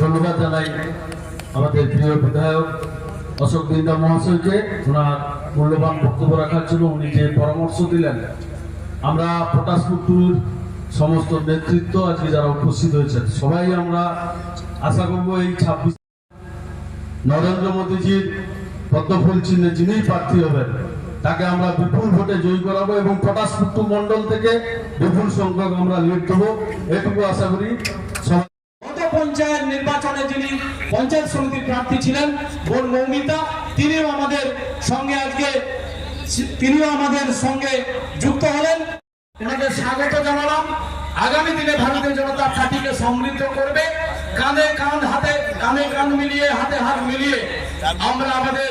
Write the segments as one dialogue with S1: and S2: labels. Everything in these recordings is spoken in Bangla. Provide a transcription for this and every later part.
S1: ধন্যবাদ জানাই আমাদের প্রিয় বিধায়ক অশোক বিন্দা মহাশয়কে। ওনার মূল্যবান বক্তব্য রাখার জন্য উনি যে পরামর্শ দিলেন, আমরা সমস্ত নেতৃত্ব আজকে যারা উপস্থিত হয়েছেন, সবাই আমরা আশা করব এই ছাব্বিশ নরেন্দ্র মোদীজির পদ্মফুল চিহ্নে যিনিই প্রার্থী হবেন তাকে আমরা বিপুল ভোটে জয়ী করাবো এবং পটাশপুকুর মন্ডল থেকে বিপুল সংখ্যক আমরা লিড দেবো এটুকু আশা করি
S2: পঞ্চায়েত নির্বাচনে যিনি পঞ্চায়েত সমিতির প্রার্থী ছিলেন, বোন মৌমিতা, তিনিও আমাদের সঙ্গে আজকে তিনিও আমাদের সঙ্গে যুক্ত হলেন। ওনাদের স্বাগত জানালাম। আগামী দিনে ভারতীয় জনতা পার্টিকে সমৃদ্ধ করবে। কাঁধে কাঁধ, হাতে কাঁধে কাঁধ মিলিয়ে, হাতে হাত মিলিয়ে আমরা আমাদের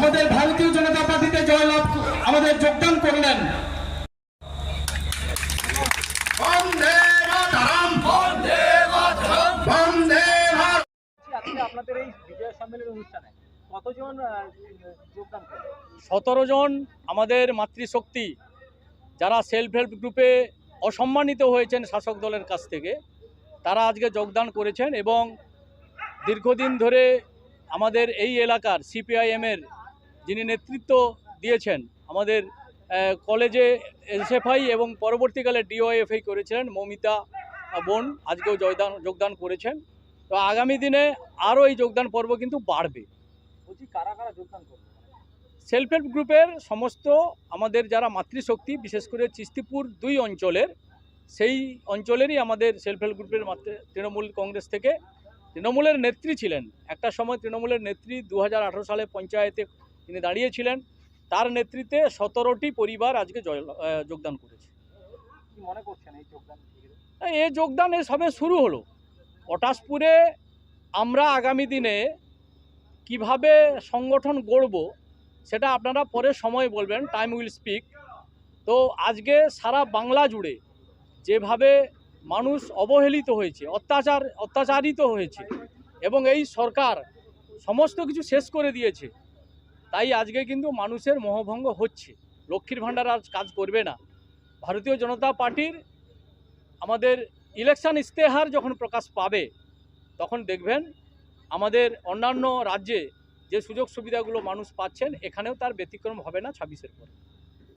S2: আমাদের ভারতীয় জনতা পার্টিতে জয়লাভ আমাদের যোগদান করলেন। বন্দে মাতরম। বন্দে মাতরম। বন্দে ভারত
S3: আজকে আপনাদের এই বিজয় সম্মেলন অনুষ্ঠানে কতজন যোগদান
S4: সতেরো জন আমাদের মাতৃশক্তি যারা সেলফ হেল্প গ্রুপে অসম্মানিত হয়েছেন শাসক দলের কাছ থেকে তারা আজকে যোগদান করেছেন এবং দীর্ঘদিন ধরে আমাদের এই এলাকার সিপিআইএমের যিনি নেতৃত্ব দিয়েছেন আমাদের কলেজে এসএফআই এবং পরবর্তীকালে ডিওএফআই করেছিলেন মৌমিতা বোন আজকেও যোগদান যোগদান করেছেন। তো আগামী দিনে আরও এই যোগদান পর্ব কিন্তু বাড়বে।
S3: কারা কারা যোগদান করবে?
S4: সেলফ হেল্প গ্রুপের সমস্ত আমাদের যারা মাতৃশক্তি বিশেষ করে চিস্তিপুর দুই অঞ্চলের সেই অঞ্চলেরই আমাদের সেলফ হেল্প গ্রুপের মাতৃ তৃণমূল কংগ্রেস থেকে তৃণমূলের নেত্রী ছিলেন। একটা সময় তৃণমূলের নেত্রী দু হাজার আঠেরো সালে পঞ্চায়েতে তিনি দাঁড়িয়েছিলেন তার নেতৃত্বে সতেরোটি পরিবার আজকে যোগদান করেছে।
S3: মনে করছেন এই যোগদান
S4: এ যোগদান এ সবে শুরু হলো। পটাশপুরে আমরা আগামী দিনে কীভাবে সংগঠন গড়ব সেটা আপনারা পরে সময় বলবেন টাইম উইল স্পিক তো আজকে সারা বাংলা জুড়ে যেভাবে মানুষ অবহেলিত হয়েছে অত্যাচার অত্যাচারিত হয়েছে এবং এই সরকার সমস্ত কিছু শেষ করে দিয়েছে তাই আজকে কিন্তু মানুষের মোহভঙ্গ হচ্ছে। লক্ষ্মীর ভাণ্ডার আর কাজ করবে না। ভারতীয় জনতা পার্টির আমাদের ইলেকশন ইশতেহার যখন প্রকাশ পাবে, তখন দেখবেন আমাদের অন্যান্য রাজ্যে যে সুযোগ সুবিধাগুলো মানুষ পাচ্ছেন, এখানেও তার ব্যতিক্রম হবে না ছাব্বিশের পরে।